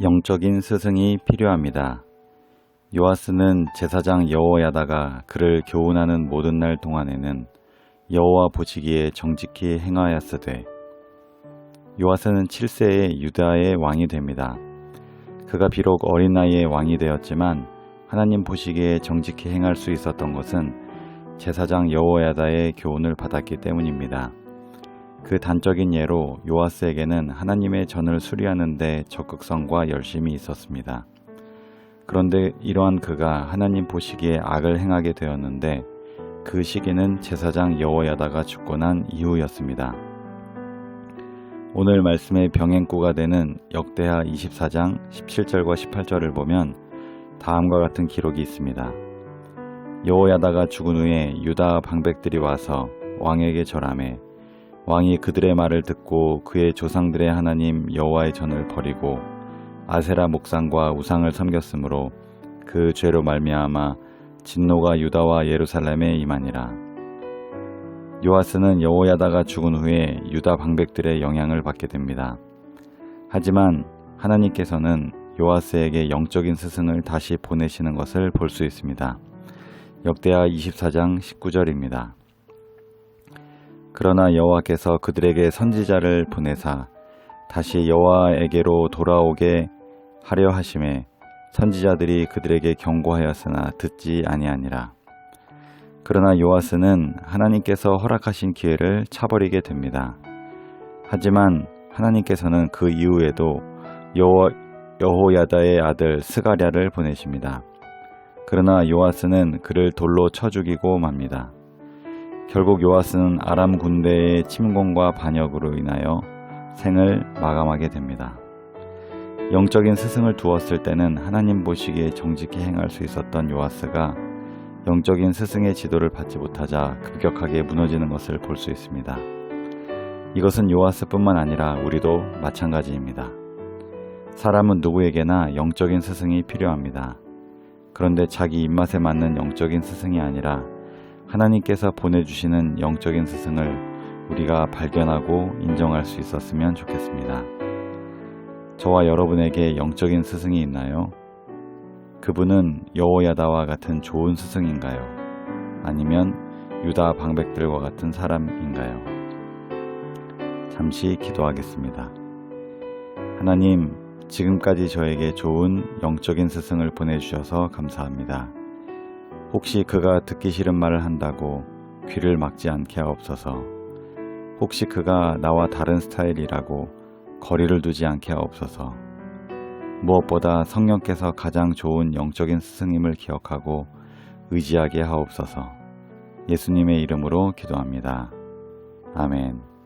영적인 스승이 필요합니다. 요아스는 제사장 여호야다가 그를 교훈하는 모든 날 동안에는 여호와 보시기에 정직히 행하였으되 요아스는 7세에 유다의 왕이 됩니다. 그가 비록 어린 나이에 왕이 되었지만 하나님 보시기에 정직히 행할 수 있었던 것은 제사장 여호야다의 교훈을 받았기 때문입니다. 그 단적인 예로 요아스에게는 하나님의 전을 수리하는 데 적극성과 열심이 있었습니다. 그런데 이러한 그가 하나님 보시기에 악을 행하게 되었는데 그 시기는 제사장 여호야다가 죽고 난 이후였습니다. 오늘 말씀의 병행구가 되는 역대하 24장 17절과 18절을 보면 다음과 같은 기록이 있습니다. 여호야다가 죽은 후에 유다 방백들이 와서 왕에게 절하매 왕이 그들의 말을 듣고 그의 조상들의 하나님 여호와의 전을 버리고 아세라 목상과 우상을 섬겼으므로 그 죄로 말미암아 진노가 유다와 예루살렘에 임하니라. 요아스는 여호야다가 죽은 후에 유다 방백들의 영향을 받게 됩니다. 하지만 하나님께서는 요아스에게 영적인 스승을 다시 보내시는 것을 볼 수 있습니다. 역대하 24장 19절입니다. 그러나 여호와께서 그들에게 선지자를 보내사 다시 여호와에게로 돌아오게 하려 하심에 선지자들이 그들에게 경고하였으나 듣지 아니하니라. 그러나 요아스는 하나님께서 허락하신 기회를 차버리게 됩니다. 하지만 하나님께서는 그 이후에도 여호, 여호야다의 아들 스가랴를 보내십니다. 그러나 요아스는 그를 돌로 쳐 죽이고 맙니다. 결국 요아스는 아람 군대의 침공과 반역으로 인하여 생을 마감하게 됩니다. 영적인 스승을 두었을 때는 하나님 보시기에 정직히 행할 수 있었던 요아스가 영적인 스승의 지도를 받지 못하자 급격하게 무너지는 것을 볼 수 있습니다. 이것은 요아스뿐만 아니라 우리도 마찬가지입니다. 사람은 누구에게나 영적인 스승이 필요합니다. 그런데 자기 입맛에 맞는 영적인 스승이 아니라 하나님께서 보내주시는 영적인 스승을 우리가 발견하고 인정할 수 있었으면 좋겠습니다. 저와 여러분에게 영적인 스승이 있나요? 그분은 여호야다와 같은 좋은 스승인가요? 아니면 유다 방백들과 같은 사람인가요? 잠시 기도하겠습니다. 하나님, 지금까지 저에게 좋은 영적인 스승을 보내주셔서 감사합니다. 혹시 그가 듣기 싫은 말을 한다고 귀를 막지 않게 하옵소서. 혹시 그가 나와 다른 스타일이라고 거리를 두지 않게 하옵소서. 무엇보다 성령께서 가장 좋은 영적인 스승임을 기억하고 의지하게 하옵소서. 예수님의 이름으로 기도합니다. 아멘.